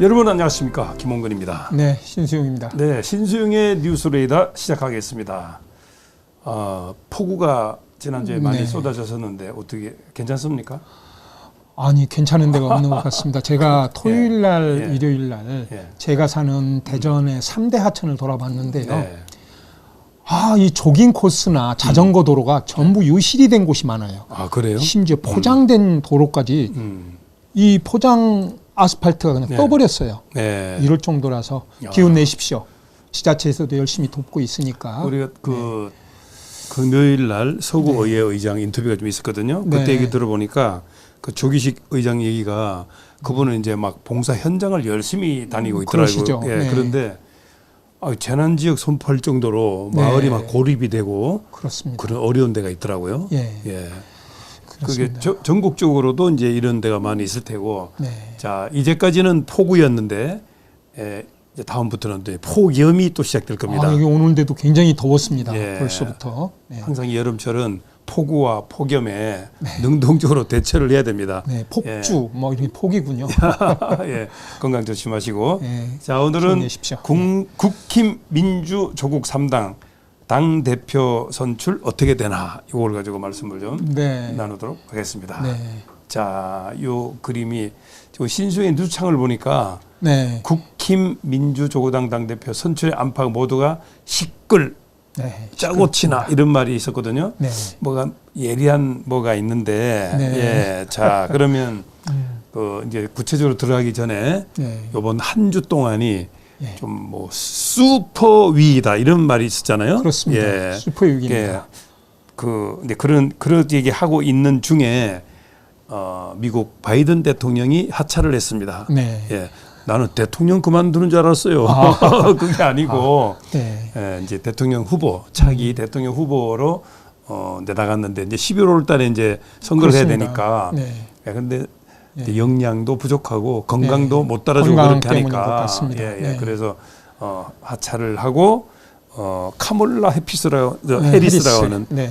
여러분 안녕하십니까 김홍근입니다. 네, 신수용입니다. 네 신수영의 뉴스레이더 시작하겠습니다. 어, 폭우가 지난주에 많이 네. 쏟아졌었는데 어떻게 괜찮습니까? 아니 괜찮은 데가 없는 것 같습니다. 제가 토요일 날, 예. 일요일 날 예. 제가 사는 대전의 삼대 하천을 돌아봤는데요. 네. 아, 이 조깅 코스나 자전거 도로가 전부 유실이 된 곳이 많아요. 아 그래요? 심지어 포장된 도로까지 음. 이 포장 아스팔트가 그냥 네. 떠버렸어요. 네. 이럴 정도라서 야. 기운 내십시오. 지자체에서도 열심히 돕고 있으니까. 우리가 그 금요일 날 서구 의회 의장 인터뷰가 좀 있었거든요. 그때 네. 얘기 들어보니까 그 조기식 의장 얘기가 그분은 이제 막 봉사 현장을 열심히 다니고 있더라고요. 예, 네. 그런데 아, 재난 지역 선포할 정도로 네. 마을이 막 고립이 되고 그렇습니다. 그런 어려운 데가 있더라고요. 예, 예. 그게. 저- 전국적으로도 이제 이런 데가 많이 있을 테고 네. 자 이제까지는 폭우였는데 예, 이제 다음부터는 이제 폭염이 또 시작될 겁니다. 아, 여기 오는데도 굉장히 더웠습니다. 예. 벌써부터. 네. 항상 이 여름철은 폭우와 폭염에 능동적으로 대처를 해야 됩니다. 네, 폭주 뭐 이렇게 폭이군요. 예, 건강 조심하시고. 네, 자 오늘은. 국, 국힘 민주 조국 3당 당 대표 선출 어떻게 되나 이걸 가지고 말씀을 좀 네, 나누도록 하겠습니다. 네, 자, 요 그림이 저 신수의 뉴스창을 보니까 네, 국힘 민주 조국당 당 대표 선출의 안팎 모두가 시끌 네, 짜고 치나 이런 말이 있었거든요. 네, 뭐가 예리한 뭐가 있는데 네. 예. 자, 그러면 음, 그 이제 구체적으로 들어가기 전에 네, 요번 한 주 동안이 예. 좀뭐 슈퍼 위이다 이런 말이 있었잖아요. 그렇습니다. 예. 슈퍼육입니다. 그 이제 그런 그런 얘기 하고 있는 중에 어 미국 바이든 대통령이 하차를 했습니다. 네, 예. 나는 대통령 그만두는 줄 알았어요. 그게 아니고 네, 예, 이제 대통령 후보 차기 음. 대통령 후보로 어 내다갔는데 이제 11월 달에 이제 선거를 그렇습니다. 해야 되니까 네, 예, 근데 예. 영양도 부족하고 건강도 네. 못 따라주고 건강 그렇게 하니까. 예, 예. 네. 그래서 어 하차를 하고 어 카몰라 해피스라고 저 네, 해리스라고 해리스. 하는 네.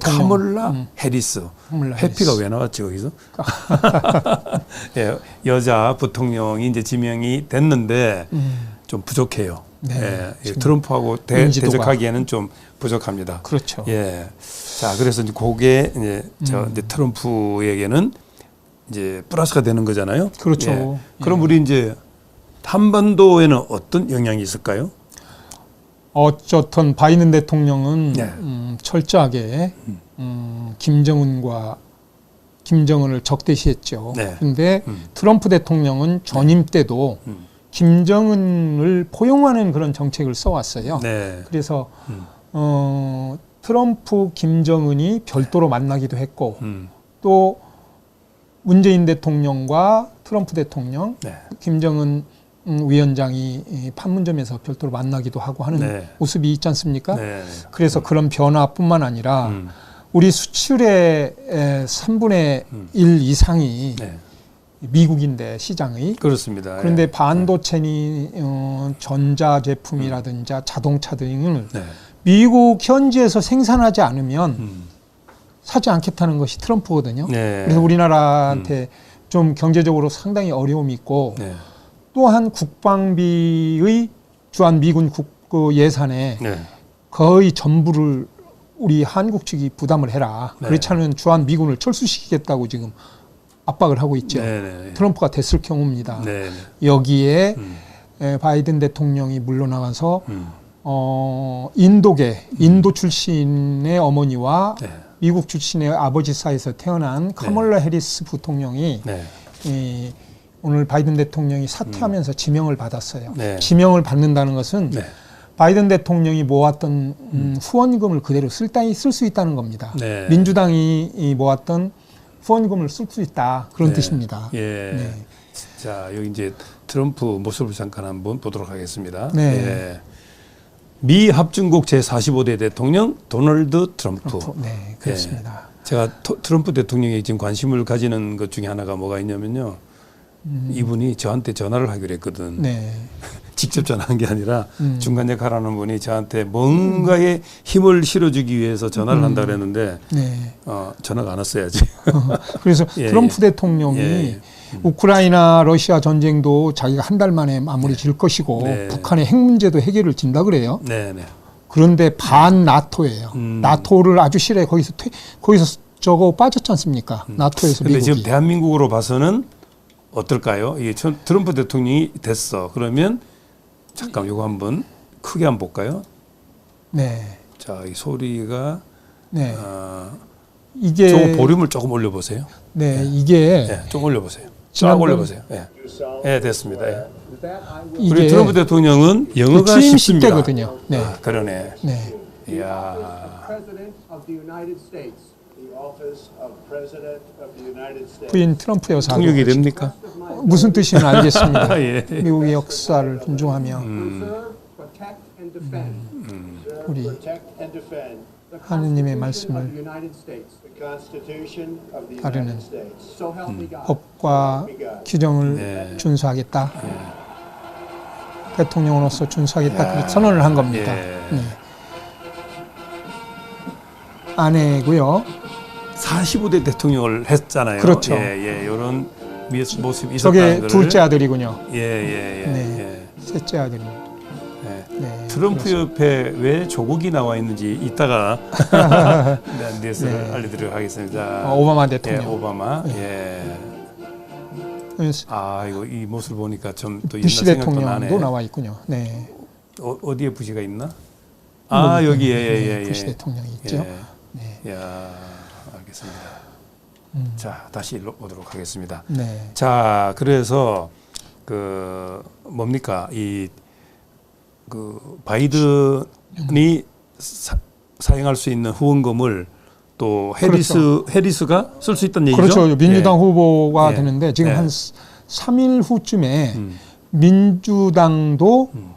카몰라 음, 해리스 카몰라 해피가 해리스. 왜 나왔지 거기서? 예, 여자 부통령이 이제 지명이 됐는데 음, 좀 부족해요. 네, 예, 예, 트럼프하고 대. 대적하기에는 좀 부족합니다. 그렇죠. 예. 자, 그래서 이제 그게 이제 저 음. 이제 트럼프에게는 이제 플러스가 되는 거잖아요. 그렇죠. 예. 그럼 예. 우리 이제 한반도에는 어떤 영향이 있을까요? 어쨌든 바이든 대통령은 네. 음, 철저하게 음, 김정은과 김정은을 적대시했죠. 네. 그런데 음. 트럼프 대통령은 전임 때도 음. 김정은을 포용하는 그런 정책을 써왔어요. 네. 그래서 음. 어, 트럼프 김정은이 별도로 만나기도 했고 음. 또 문재인 대통령과 트럼프 대통령, 네. 김정은 음, 위원장이 이 판문점에서 별도로 만나기도 하고 하는 네. 모습이 있지 않습니까? 네. 그래서 그런 변화뿐만 아니라 음. 우리 수출의 에, 3분의 음. 1 이상이 네. 미국인데 시장의 그렇습니다. 그런데 예. 반도체니 어, 전자 제품이라든지 자동차 등을 네. 미국 현지에서 생산하지 않으면 음. 사지 않겠다는 것이 트럼프거든요. 네. 그래서 우리나라한테 좀 경제적으로 상당히 어려움이 있고 네. 또한 국방비의 주한 미군 국 그 예산에 네. 거의 전부를 우리 한국 측이 부담을 해라. 네. 그렇지 않으면 주한 미군을 철수시키겠다고 지금 압박을 하고 있죠. 네. 네. 트럼프가 됐을 경우입니다. 네. 여기에 음. 에, 바이든 대통령이 물러나가서 음. 어, 인도계, 인도 출신의 어머니와 네. 미국 출신의 아버지 사이에서 태어난 카멀라 해리스 부통령이 네. 이, 오늘 바이든 대통령이 사퇴하면서 지명을 받았어요. 음. 네. 지명을 받는다는 것은 네. 바이든 대통령이 모았던 음, 후원금을 그대로 쓸수 있다는 겁니다. 네. 민주당이 이 모았던 후원금을 쓸 수 있다 그런 네. 뜻입니다. 예. 네. 자, 여기 이제 트럼프 모습을 잠깐 한번 보도록 하겠습니다. 네. 예. 미 합중국 제45대 대통령 도널드 트럼프. 트럼프. 네, 그렇습니다. 제가 토- 트럼프 대통령이 지금 관심을 가지는 것 중에 하나가 뭐가 있냐면요. 음, 이분이 저한테 전화를 하기로 했거든. 네, 직접 전화한 게 아니라 음. 중간 역할하는 분이 저한테 뭔가의 힘을 실어주기 위해서 전화를 음. 한다 그랬는데 네. 어, 전화가 안 왔어야지. 그래서 예, 트럼프 예. 대통령이 예, 우크라이나 러시아 전쟁도 자기가 한 달 만에 마무리 질 것이고 네. 북한의 핵 문제도 해결을 진다 그래요. 네 네. 그런데 반 나토예요. 음. 나토를 아주 싫어해. 거기서 퇴, 거기서 저거 빠졌지 않습니까? 나토에서 근데 미국이. 지금 대한민국으로 봐서는 어떨까요? 이 트럼프 대통령이 됐어. 그러면 잠깐 이거 한번 크게 한번 볼까요? 네. 자, 이 소리가 네. 어, 이게 조금 볼륨을 조금 올려 보세요. 네, 이게 예, 좀 올려 보세요. 쫙 올려보세요. 예, 예 됐습니다. 예. 우리 트럼프 대통령은 영어가 취임 쉽습니다. 시대거든요. 네. 아, 그러네. 네. 이야. 부인 트럼프 여사 통역이 됩니까? 무슨 뜻인지 알겠습니다. 예. 미국의 역사를 존중하며 and defend 우리 하느님의 말씀을 따르는 God. 법과 규정을 네. 준수하겠다. 대통령으로서 준수하겠다. 그렇게 선언을 한 겁니다. 예. 네. 아내고요. 45대 대통령을 했잖아요. 그렇죠. 예, 예. 이런 모습이 있었다는 저게 둘째 아들이군요. 예, 예, 예. 네. 셋째 아들입니다. 예. 예. 네. 트럼프 옆에 왜 조국이 나와 있는지 이따가 네, 뉴스를 네. 알려드리도록 하겠습니다. 어, 오바마 예, 대통령. 오바마. 예. 그래서 아, 이거 이 모습을 보니까 좀 또 옛날 부시 생각도 대통령도 나네. 나와 있군요. 네. 어, 어디에 부시가 있나? 아, 음, 여기 예, 네, 예, 예. 부시 대통령이 있죠. 예. 네. 야, 알겠습니다. 음. 자, 다시 일로 오도록 하겠습니다. 네. 자, 그래서 그 뭡니까 이 그 바이든이 사, 사용할 수 있는 후원금을 또 해리스 해리스가 쓸 수 있다는 얘기죠. 그렇죠. 민주당 예. 후보가 예. 되는데 지금 예. 한 3일 후쯤에 음. 민주당도 음.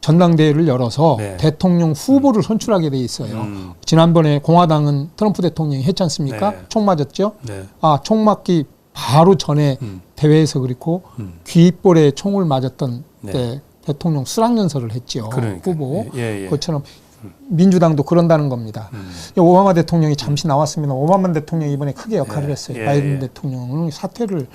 전당대회를 열어서 네. 대통령 후보를 선출하게 돼 있어요. 음. 지난번에 공화당은 트럼프 대통령이 했지 않습니까? 네. 총 맞았죠? 네. 아, 총 맞기 바로 전에 음. 대회에서 그렇고 음. 귀입볼에 총을 맞았던 네. 때 대통령 수락연설을 했죠. 그러니까. 후보. 예, 예. 그것처럼 민주당도 그런다는 겁니다. 음. 오바마 대통령이 잠시 나왔습니다. 오바마 대통령이 이번에 크게 역할을 예, 했어요. 예, 바이든 예. 대통령은 사퇴를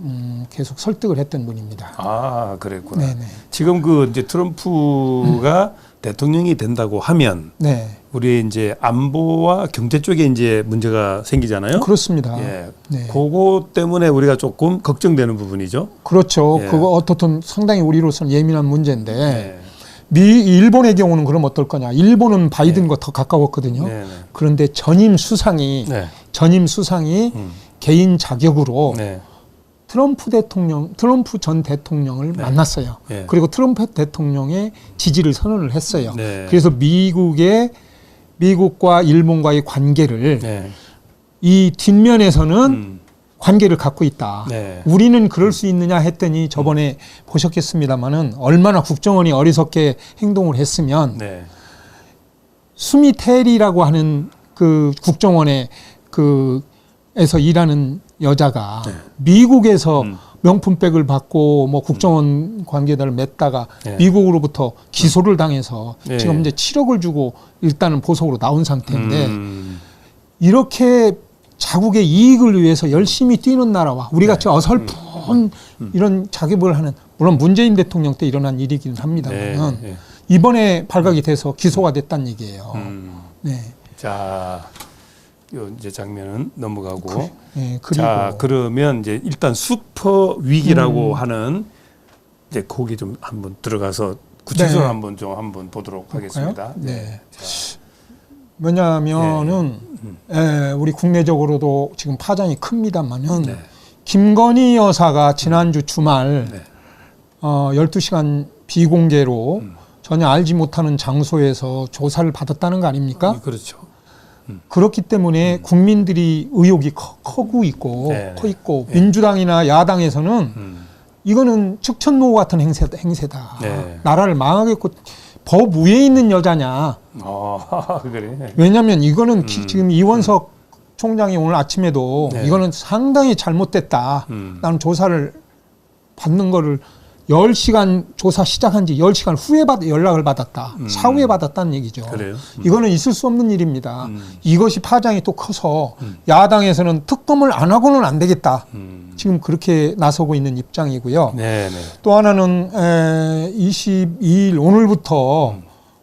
음, 계속 설득을 했던 분입니다. 아, 그랬구나. 네네. 지금 그 이제 트럼프가 대통령이 된다고 하면 네, 우리 이제 안보와 경제 쪽에 이제 문제가 생기잖아요. 그렇습니다. 예. 네. 그거 때문에 우리가 조금 걱정되는 부분이죠. 그렇죠. 예. 그거 어떻든 상당히 우리로서는 예민한 문제인데 네. 미 일본의 경우는 그럼 어떨 거냐? 일본은 바이든과 더 가까웠거든요. 네, 네. 그런데 전임 수상이 네. 전임 수상이 음. 개인 자격으로 네. 트럼프 대통령, 트럼프 전 대통령을 만났어요. 네. 그리고 트럼프 대통령의 지지를 선언을 했어요. 네. 그래서 미국의 미국과 일본과의 관계를 네. 이 뒷면에서는 음. 관계를 갖고 있다. 네. 우리는 그럴 수 있느냐 했더니 저번에 보셨겠습니다마는 얼마나 국정원이 어리석게 행동을 했으면 네. 수미텔이라고 하는 그 국정원의 그에서 일하는 여자가 미국에서 음. 명품백을 받고 뭐 국정원 관계자를 맺다가 네. 미국으로부터 기소를 당해서 네. 지금 이제 7억을 주고 일단은 보석으로 나온 상태인데 음. 이렇게 자국의 이익을 위해서 열심히 뛰는 나라와 우리 같이 네. 어설픈 이런 자격을 하는 물론 문재인 대통령 때 일어난 일이긴 네. 합니다만 네. 이번에 발각이 돼서 기소가 됐다는 얘기예요. 음. 네. 자, 요 이제 장면은 넘어가고. 네, 그리고 자, 그러면 이제 일단 슈퍼 위기라고 음. 하는 이제 거기 좀 한번 들어가서 구체적으로 네. 한번 좀 한번 보도록 하겠습니다. 네. 자, 왜냐하면은 예. 에, 우리 국내적으로도 지금 파장이 큽니다만은 네. 김건희 여사가 지난주 주말 네. 어, 12시간 비공개로 음. 전혀 알지 못하는 장소에서 조사를 받았다는 거 아닙니까? 그렇죠. 그렇기 때문에 국민들이 의혹이 커, 커고 있고 음. 네. 커 있고 민주당이나 야당에서는 음. 이거는 측천노 같은 행세다. 행세다. 네. 나라를 망하겠고 법 위에 있는 여자냐? 어, 그래. 왜냐하면 이거는 기- 지금 이원석 총장이 오늘 아침에도 네. 이거는 상당히 잘못됐다. 음. 나는 조사를 받는 거를 10시간 조사 시작한 지 10시간 후에 받, 연락을 받았다. 사후에 받았다는 얘기죠. 음. 그래요? 음. 이거는 있을 수 없는 일입니다. 이것이 파장이 또 커서 야당에서는 특검을 안 하고는 안 되겠다. 음. 지금 그렇게 나서고 있는 입장이고요. 네, 네. 또 하나는 에, 22일 오늘부터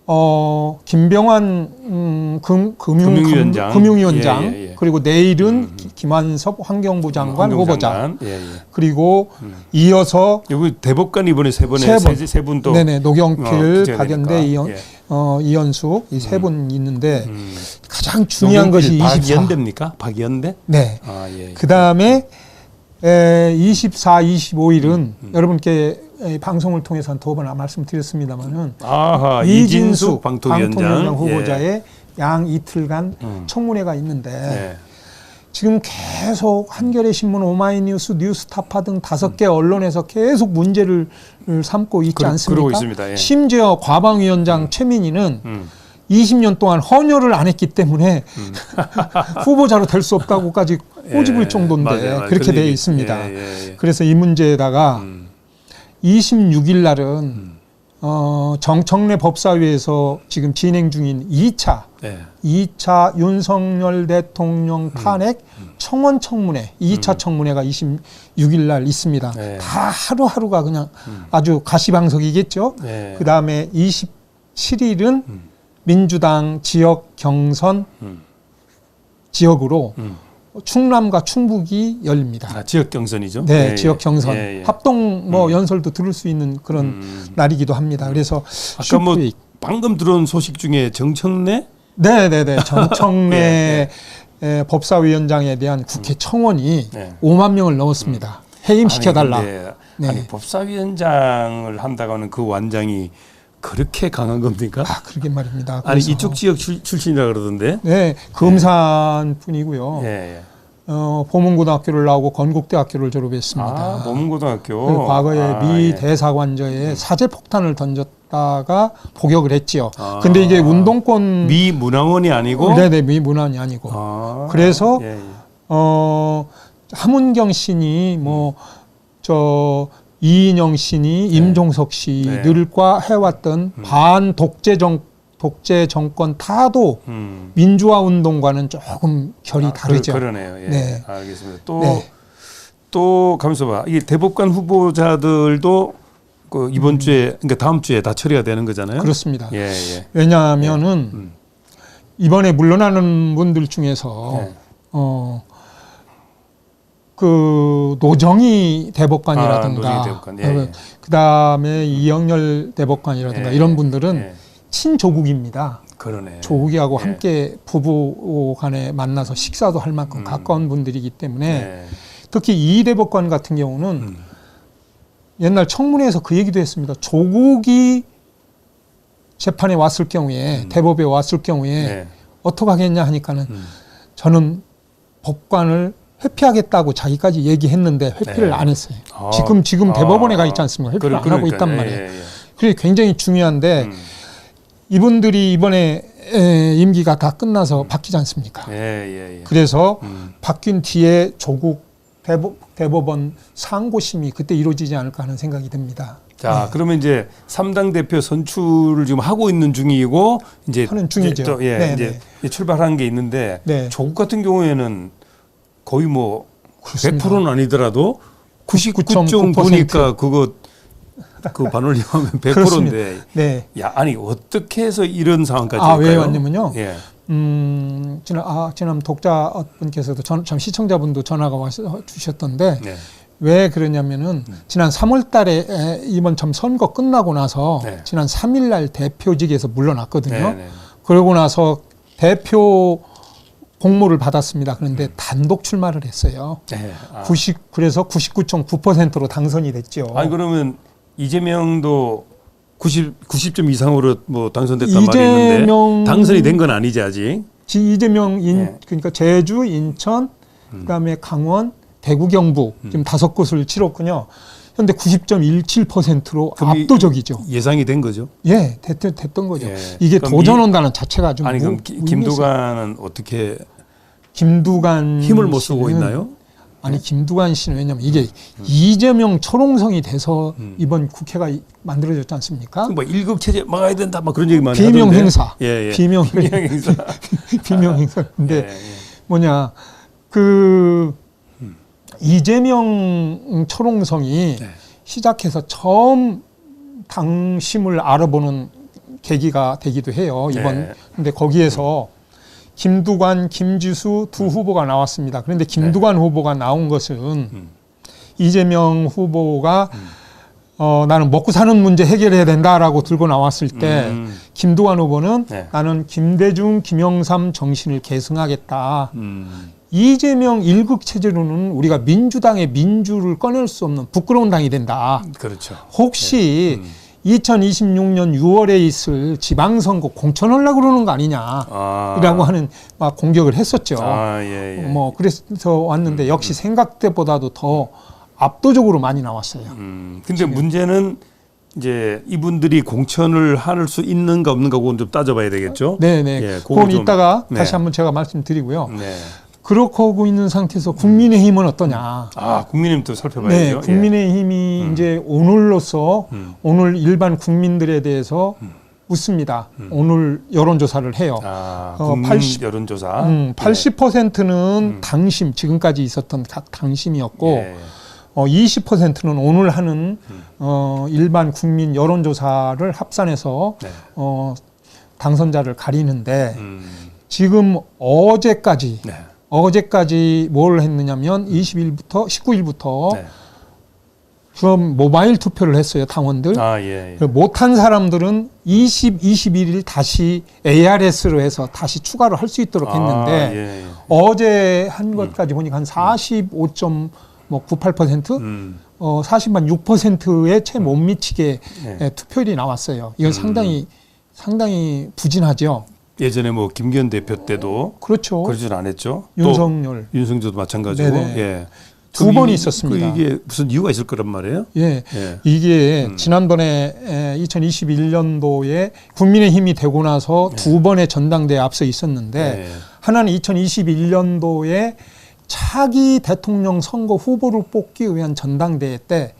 어, 김병환 음, 금, 금융, 금융위원장. 금융, 위원장 예, 예, 예. 그리고 내일은 기- 김한섭 환경부 장관 후보자. 예, 예. 그리고 이어서 여기 대법관 이번에 세 번에 세 분. 세분 또. 네네 어, 노경필, 붙여야 박연대. 이현, 예. 어, 이현숙 이 세분 있는데 음. 가장 중요한 것이 24. 박연대입니까? 박연대? 네. 아, 예. 그 다음에 24, 25일은 음, 여러분께 에, 방송을 통해서 두 번 말씀드렸습니다만은 아하, 이진수 이진수 방통위원장, 방통위원장 예. 후보자의 양 이틀간 음. 청문회가 있는데 예. 지금 계속 한겨레 신문, 오마이뉴스, 뉴스타파 등 다섯 개 언론에서 계속 문제를 삼고 있지 그러- 않습니까? 그러고 있습니다. 예. 심지어 과방위원장 최민희는 음. 20년 동안 헌혈을 안 했기 때문에 후보자로 될 수 없다고까지 꼬집을 예, 정도인데 맞아요. 그렇게 되어 있습니다. 예, 예, 예. 그래서 이 문제에다가 음. 26일 날은 어, 정청래 법사위에서 지금 진행 중인 2차 예. 2차 윤석열 대통령 탄핵 청원 청문회 2차 청문회가 26일 날 있습니다. 네. 다 하루하루가 그냥 아주 가시방석이겠죠. 예. 그 다음에 27일은 민주당 지역 경선 음. 지역으로 음. 충남과 충북이 열립니다. 아, 지역 경선이죠? 네, 예, 지역 예. 경선 예, 예. 합동 뭐 연설도 들을 수 있는 그런 음. 날이기도 합니다. 그래서 아까 뭐. 방금 들어온 소식 중에 정청래 네, 네, 네. 정청래 예, 에, 법사위원장에 대한 국회 청원이 네. 5만 명을 넘었습니다. 해임시켜 달라. 아니, 근데 네. 아니 법사위원장을 한다고 하는 그 완장이 그렇게 강한 겁니까? 아, 그러게 말입니다. 아니 그래서 이쪽 지역 출, 출신이라 그러던데. 네, 금산 분이고요. 예, 예. 어, 보문고등학교를 나오고 건국대학교를 졸업했습니다. 아, 보문고등학교. 그리고 과거에 아, 미 예. 대사관저에 사제 폭탄을 던졌다가 복역을 했지요. 아. 근데 이게 운동권 미 문화원이 아니고. 네네 미 문안이 아니고 아, 그래서 예, 예. 어 함은경 씨니 뭐저 이인영 씨니 임종석 씨들과 해왔던 반 독재 정 독재 정권 타도 음. 민주화 운동과는 조금 결이 아, 다르죠. 그, 그러네요. 예. 네. 알겠습니다. 또 네. 또 가면서 봐. 이게 대법관 후보자들도 그 이번 주에 그러니까 다음 주에 다 처리가 되는 거잖아요. 음. 그렇습니다. 예, 예. 왜냐하면은 음. 이번에 물러나는 분들 중에서 네. 어. 그 노정희 대법관이라든가 아, 노정희 대법관. 예, 예. 그 다음에 이영렬 대법관이라든가 예, 이런 분들은 예. 친조국입니다. 그러네. 조국이하고 예. 함께 부부 간에 만나서 식사도 할 만큼 음. 가까운 분들이기 때문에 예. 특히 이 대법관 같은 경우는 음. 옛날 청문회에서 그 얘기도 했습니다. 조국이 재판에 왔을 경우에 대법에 왔을 경우에 음. 예. 어떻게 하겠냐 하니까는 음. 저는 법관을 회피하겠다고 자기까지 얘기했는데 회피를 네. 안 했어요. 아, 지금 지금 아, 대법원에 가 있지 않습니까? 회피를 그러- 안 하고 그러니까요. 있단 말이에요. 예, 예, 예. 그게 굉장히 중요한데 음. 이분들이 이번에 에, 임기가 다 끝나서 바뀌지 않습니까? 예, 예, 예. 그래서 음. 바뀐 뒤에 조국 대법, 대법 원 상고심이 그때 이루어지지 않을까 하는 생각이 듭니다. 자, 그러면 이제 삼당 대표 선출을 지금 하고 있는 중이고 이제 하는 중이죠. 또, 예, 네, 이제 출발한 게 있는데 네. 조국 같은 경우에는 거의 뭐 그렇습니다. 100%는 아니더라도 99.9% 99.9니까 그거 그 반올림하면 100%인데 네. 야 아니 어떻게 해서 이런 상황까지 아, 왜? 왔냐면요. 예. 음, 지난, 아, 지난 독자 분께서도 전, 참 시청자분도 전화가 와 주셨던데 네. 왜 그러냐면은 지난 3월 달에 에, 이번 참 선거 끝나고 나서 네. 지난 3일 날 대표직에서 물러났거든요. 네, 네. 그러고 나서 대표 공모를 받았습니다. 그런데 음. 단독 출마를 했어요. 네. 아. 90 그래서 99.9%로 당선이 됐죠. 아니 그러면 이재명도 90 90점 이상으로 뭐 당선됐단 말이 있는데 당선이 된 건 아니지 아직. 지 이재명 인 네. 그러니까 제주, 인천, 그다음에 강원, 대구, 경북 음. 지금 다섯 곳을 치렀군요. 현재 90.17%로 그럼 이- 압도적이죠. 예상이 된 거죠. 예, 됐, 됐던 거죠. 예. 이게 그럼 도전한다는 자체가 좀 아니 그럼 무- 기-. 김두관은 어떻게 김두관 힘을 못 쓰고 있나요? 아니 김두관 씨는 왜냐면 이게 이재명 초롱성이 돼서 음. 이번 국회가 이- 만들어졌지 않습니까? 뭐 일극 체제 막아야 된다 막 그런 얘기 많이 비명 하던데. 행사. 예, 예. 비명 비명 행사. 비명 행사인데 예, 예. 뭐냐 그 이재명 초롱성이 네. 시작해서 처음 당심을 알아보는 계기가 되기도 해요 이번 네. 근데 거기에서 김두관, 김지수 두 후보가 나왔습니다. 그런데 김두관 후보가 나온 것은 음. 이재명 후보가 어, 나는 먹고 사는 문제 해결해야 된다라고 들고 나왔을 때 음. 김두관 후보는 네. 나는 김대중, 김영삼 정신을 계승하겠다. 음. 이재명 일극 체제로는 우리가 민주당의 민주를 꺼낼 수 없는 부끄러운 당이 된다. 그렇죠. 혹시 음. 2026년 6월에 있을 지방선거 공천하려고 그러는 거 아니냐. 아. 하는 막 공격을 했었죠. 아, 예, 예. 뭐 그래서 왔는데 역시 생각때보다도 더 압도적으로 많이 나왔어요. 음. 근데 문제는 이제 이분들이 공천을 할 수 있는가 없는가 그건 좀 따져봐야 되겠죠. 네네. 예, 그거 그건 좀- 이따가 네. 다시 한번 제가 말씀드리고요. 네. 그렇고 하고 있는 상태에서 국민의힘은 어떠냐? 아, 네, 살펴봐야죠. 예. 국민의힘이 이제 오늘로서 음. 오늘 일반 국민들에 대해서 묻습니다. 오늘 여론조사를 해요. 아, 어, 국민 80 여론조사. 음, 예. 80%는 당심 지금까지 있었던 각 당심이었고 예. 어, 20%는 오늘 하는 어, 일반 국민 여론조사를 합산해서 네. 어, 당선자를 가리는데 음. 지금 어제까지 네. 어제까지 뭘 했느냐면 20일부터 19일부터 네. 그럼 모바일 투표를 했어요 당원들. 아, 예. 예. 그 못한 사람들은 20, 21일 다시 ARS로 해서 다시 추가를 할수 있도록 했는데 아, 예, 예. 어제 한 것까지 보니까 한 45.98% 음. 어, 40만 6%에 채 못 미치게 네. 예, 투표율이 나왔어요. 이건 음. 상당히 상당히 부진하죠. 예전에 뭐 김기현 대표 때도 그렇죠. 그러진 않았죠. 윤석열. 또 윤석열도 마찬가지고. 네네. 예. 두그번 이- 있었습니다. 그 이게 무슨 이유가 있을 거란 말이에요? 예. 예. 이게 음. 지난번에 에, 2021년도에 국민의힘이 되고 나서 두 번의 전당대회 앞서 있었는데 네. 하나는 2021년도에 차기 대통령 선거 후보를 뽑기 위한 전당대회 때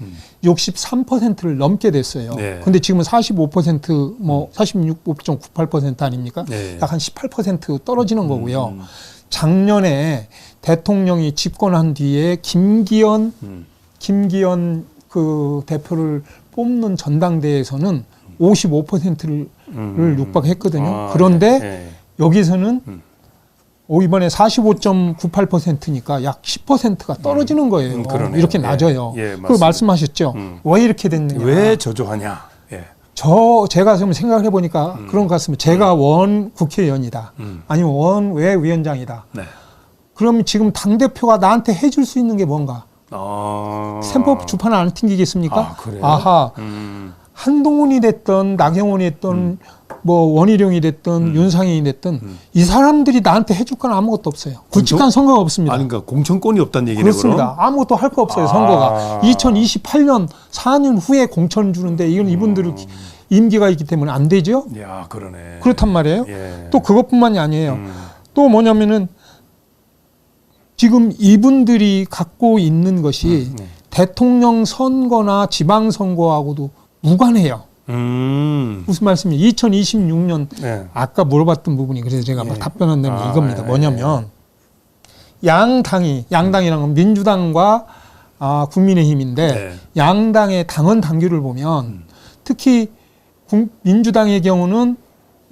63%를 넘게 됐어요. 음. 네. 음. 근데 지금은 45%뭐 46.98% 아닙니까? 네. 약한 18% 떨어지는 거고요. 음. 작년에 대통령이 집권한 뒤에 김기현 음. 김기현 그 대표를 뽑는 전당대회에서는 55%를 음. 육박했거든요. 아, 그런데 예. 여기서는 음. 오 이번에 45.98%니까 약 10%가 떨어지는 거예요. 음. 이렇게 예. 낮아요. 예, 그 맞습니다. 말씀하셨죠. 음. 왜 이렇게 됐느냐? 왜 저조하냐? 예. 저 제가 좀 생각을 해보니까 그런 것 같습니다. 제가 원 국회의원이다. 음. 아니면 원 외위원장이다. 네. 그럼 지금 당 대표가 나한테 해줄 수 있는 게 뭔가? 어. 셈법 주판 안 튕기겠습니까? 아, 그래요? 아하. 음. 한동훈이 됐던 나경원이 됐던 뭐 원희룡이 됐던 윤상현이 됐던 이 사람들이 나한테 해줄 건 아무것도 없어요. 굵직한 선거가 없습니다. 아니 그러니까 공천권이 없다는 얘기네 그렇습니다. 아무것도 할 거 없어요. 아. 선거가 2028년 4년 후에 공천 주는데 이건 이분들 임기가 있기 때문에 안 되죠. 그럼? 야, 그러네. 그렇단 말이에요. 예. 또 그것뿐만이 아니에요. 음. 또 뭐냐면은 지금 이분들이 갖고 있는 것이 네. 대통령 선거나 지방 선거하고도 무관해요. 음. 무슨 말씀이에요? 2026년 네. 아까 물어봤던 부분이 그래서 제가 막 예. 답변한다는 게 아, 이겁니다. 예, 뭐냐면 양당이 양당이라는 건 민주당과 아, 국민의힘인데 네. 양당의 당헌 당규를 보면 특히 국- 민주당의 경우는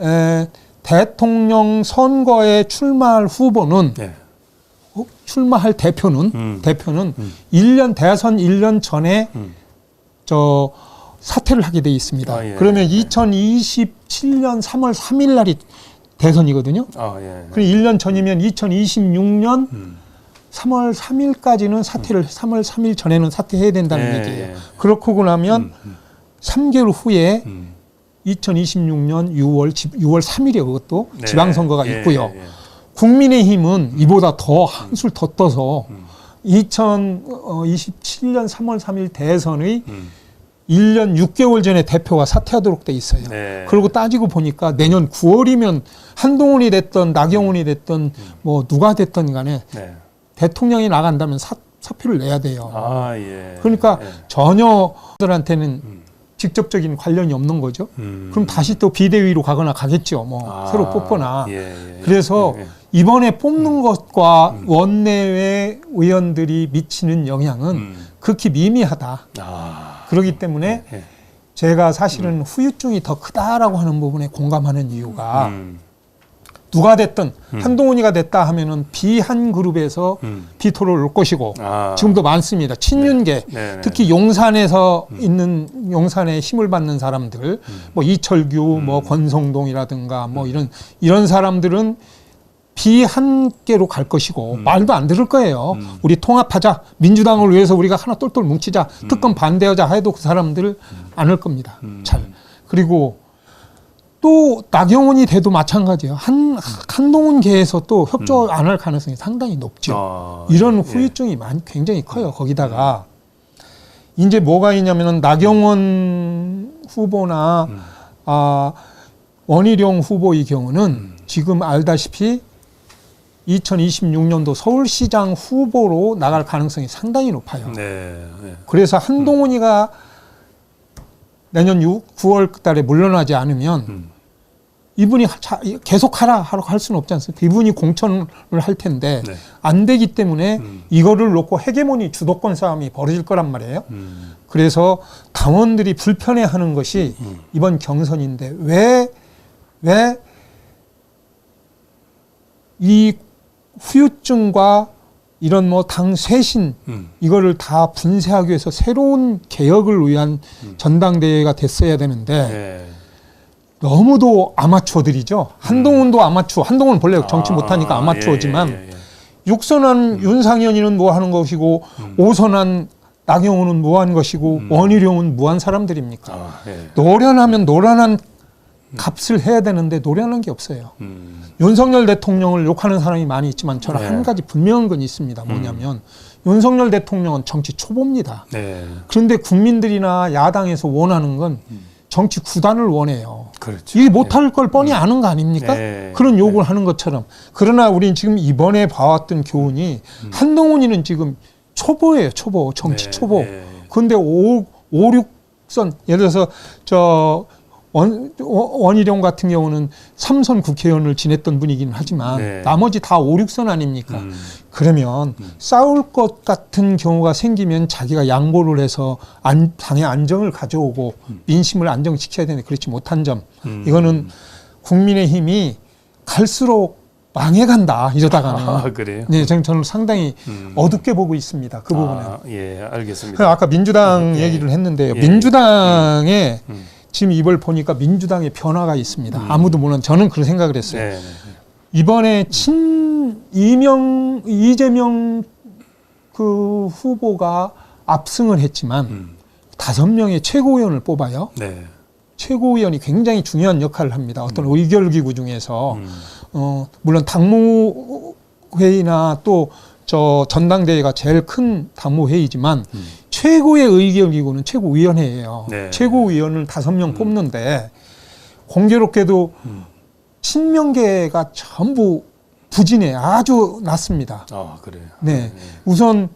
에, 대통령 선거에 출마할 후보는 네. 어, 출마할 대표는 음. 대표는 음. 일 1년 대선 1년 전에 음. 저 사퇴를 하게 돼 있습니다. 아, 예. 그러면 2027년 3월 3일 날이 대선이거든요. 아, 예. 그럼 1년 전이면 2026년 음. 3월 3일까지는 사퇴를 3월 3일 전에는 사퇴해야 된다는 예, 얘기예요. 예. 그렇고 나면 음, 음. 3개월 후에 음. 2026년 6월 6월 3일이요. 그것도 네. 지방선거가 예, 있고요. 예. 국민의힘은 이보다 더 한술 더 떠서 음. 2027년 3월 3일 대선의 음. 1년 6개월 전에 대표가 사퇴하도록 돼 있어요. 네. 그리고 따지고 보니까 내년 9월이면 한동훈이 됐던 나경원이 됐던 뭐 누가 됐던 간에 네. 대통령이 나간다면 사, 사표를 내야 돼요. 아, 예. 그러니까 예. 전혀들한테는 직접적인 관련이 없는 거죠. 음. 그럼 다시 또 비대위로 가거나 가겠죠. 뭐 아, 새로 뽑거나. 예, 예, 그래서 예, 예. 이번에 뽑는 것과 원내외 의원들이 미치는 영향은 음. 극히 미미하다. 아, 그렇기 때문에 예. 제가 사실은 후유증이 더 크다라고 하는 부분에 공감하는 이유가 음. 누가 됐든 한동훈이가 됐다 하면은 비한 그룹에서 음. 비토를 올 것이고 아. 지금도 많습니다. 친윤계 네, 네. 특히 용산에서 있는 용산에 힘을 받는 사람들 뭐 이철규 뭐 권성동이라든가 뭐 이런 이런 사람들은 비한계로 갈 것이고 말도 안 들을 거예요. 우리 통합하자. 민주당을 위해서 우리가 하나 똘똘 뭉치자. 특검 반대하자 해도 그 사람들 안할 겁니다. 잘. 그리고 또 나경원이 돼도 마찬가지예요. 한 한동훈계에서 또 협조 안 할 가능성이 상당히 높죠. 아, 이런 예. 후유증이 많, 굉장히 커요. 거기다가 이제 뭐가 있냐면은 나경원 후보나 아, 원희룡 후보의 경우는 지금 알다시피 2026년도 서울시장 후보로 나갈 가능성이 상당히 높아요. 네. 네. 그래서 한동훈이가 내년 6, 9월 달에 물러나지 않으면 음. 이분이 자- 계속 하라 하라고 할 수는 없지 않습니까? 이분이 공천을 할 텐데 네. 안 되기 때문에 음. 이거를 놓고 헤게모니 주도권 싸움이 벌어질 거란 말이에요. 음. 그래서 당원들이 불편해하는 것이 음. 이번 경선인데 왜 왜 이 후유증과 이런 뭐 당 쇄신 음. 이거를 다 분쇄하기 위해서 새로운 개혁을 위한 전당대회가 됐어야 되는데 네. 너무도 아마추어들이죠. 한동훈도 아마추어. 한동훈은 본래 정치 아, 못하니까 아마추어지만 예, 예, 예. 육선한 윤상현이는 뭐 하는 것이고 오선한 나경원은 뭐 하는 것이고 원희룡은 뭐한 사람들입니까? 아, 예. 노련하면 노련한 값을 해야 되는데 노련한 게 없어요. 음. 윤석열 대통령을 욕하는 사람이 많이 있지만 저는 네. 한 가지 분명한 건 있습니다. 뭐냐면 윤석열 대통령은 정치 초보입니다. 네. 그런데 국민들이나 야당에서 원하는 건 정치 구단을 원해요. 그렇죠. 이게 못할 걸 뻔히 아는 거 아닙니까? 네. 그런 욕을 하는 것처럼. 그러나 우리는 지금 이번에 봐왔던 교훈이 한동훈이는 지금 초보예요, 초보. 정치 네, 초보. 네. 근데 오, 오, 육선 예를 들어서 저 원, 원희룡 같은 경우는 삼선 국회의원을 지냈던 분이긴 하지만 네. 나머지 다 오, 육선 아닙니까? 음. 그러면 싸울 것 같은 경우가 생기면 자기가 양보를 해서 안, 당의 안정을 가져오고 민심을 안정시켜야 되는데 그렇지 못한 점. 음. 이거는 국민의 힘이 갈수록 망해간다 이러다가는. 아, 그래요? 네, 저는, 저는 상당히 음. 어둡게 보고 있습니다. 그 부분은. 아, 예, 알겠습니다. 아까 민주당 예. 얘기를 했는데요. 예. 민주당에 음. 지금 이걸 보니까 민주당의 변화가 있습니다. 아무도 모르는 저는 그런 생각을 했어요. 네, 네. 이번에 친 이명 이재명 그 후보가 압승을 했지만 음. 다섯 명의 최고위원을 뽑아요. 네. 최고위원이 굉장히 중요한 역할을 합니다. 어떤 의결기구 중에서 음. 어, 물론 당무회의나 또 저 전당대회가 제일 큰 당무회의지만 음. 최고의 의결기구는 최고위원회예요. 네. 최고위원을 다섯 명 뽑는데 공교롭게도 음. 친명계가 전부 부진에 아주 낮습니다. 아, 그래요. 네. 우선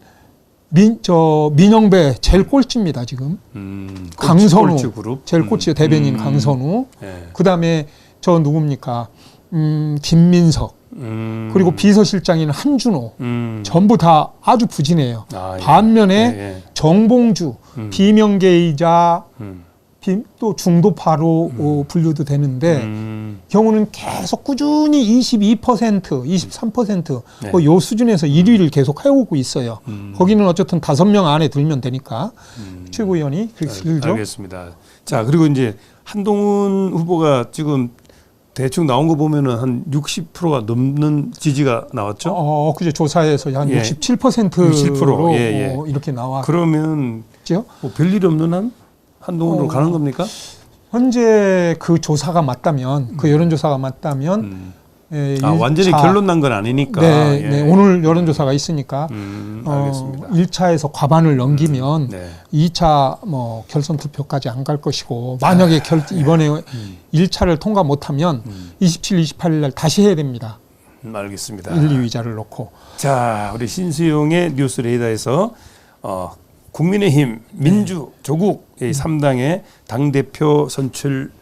민, 저, 민영배 제일 꼴찌입니다, 지금. 음. 강선우. 꼴찌 그룹. 제일 음. 꼴찌 대변인 음. 강선우. 네. 그 다음에 저 누굽니까? 음, 김민석. 음. 그리고 비서실장인 한준호. 음. 전부 다 아주 부진해요. 아, 예. 반면에 예, 예. 정봉주, 음. 비명계이자 음. 비- 또 중도파로 어, 분류도 되는데 음. 경우는 계속 꾸준히 22%, 23%, 네. 뭐 요 수준에서 1위를 계속 해오고 있어요. 음. 거기는 어쨌든 다섯 명 안에 들면 되니까 음. 최고위원이 그렇게 알- 들죠. 알겠습니다. 자 그리고 이제 한동훈 후보가 지금 대충 나온 거 보면은 한 60%가 넘는 지지가 나왔죠. 어, 그제 조사에서 한 예. 67%로 67%, 예, 예. 이렇게 나왔죠. 그러면 뭐 별일 없는 한 한동훈으로 어. 가는 겁니까? 현재 그 조사가 맞다면, 그 여론조사가 맞다면, 음. 예, 아 완전히 결론 난 건 아니니까. 네, 예. 네, 오늘 여론조사가 있으니까 음, 어, 알겠습니다. 1차에서 과반을 넘기면 네. 2차 뭐 결선 투표까지 안 갈 것이고 만약에 결 이번에 음. 1차를 통과 못하면 음. 27, 28일 날 다시 해야 됩니다. 음, 알겠습니다. 1, 2위자를 놓고 자, 우리 신수용의 뉴스 레이더에서 어, 국민의힘, 민주, 조국 이 3당의 당 대표 선출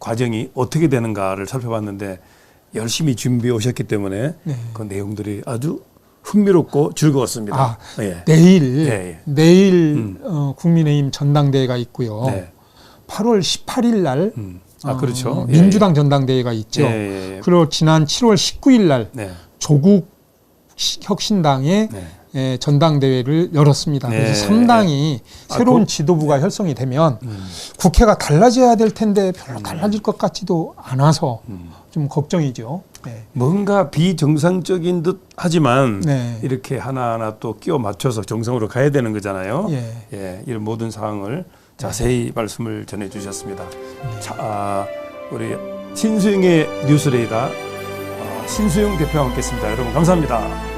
과정이 어떻게 되는가를 살펴봤는데 열심히 준비해 오셨기 때문에 네. 그 내용들이 아주 흥미롭고 즐거웠습니다. 아, 예. 내일 예, 예. 내일 음. 어, 국민의힘 전당대회가 있고요. 네. 8월 18일 날 음. 아, 어, 그렇죠. 예, 민주당 전당대회가 있죠. 예, 예, 예. 그리고 지난 7월 19일 날 네. 조국 시- 혁신당의 네. 예, 전당대회를 열었습니다. 네. 그래서 3당이 아, 새로운 그- 지도부가 형성이 되면 음. 국회가 달라져야 될 텐데 별로 달라질 것 같지도 않아서 음. 좀 걱정이죠. 네. 뭔가 비정상적인 듯 하지만 네. 이렇게 하나하나 또 끼워 맞춰서 정상으로 가야 되는 거잖아요. 예. 예, 이런 모든 사항을 자세히 말씀을 전해 주셨습니다. 자, 아, 우리 신수영의 뉴스레이더 어, 신수영 대표와 함께했습니다. 여러분 감사합니다.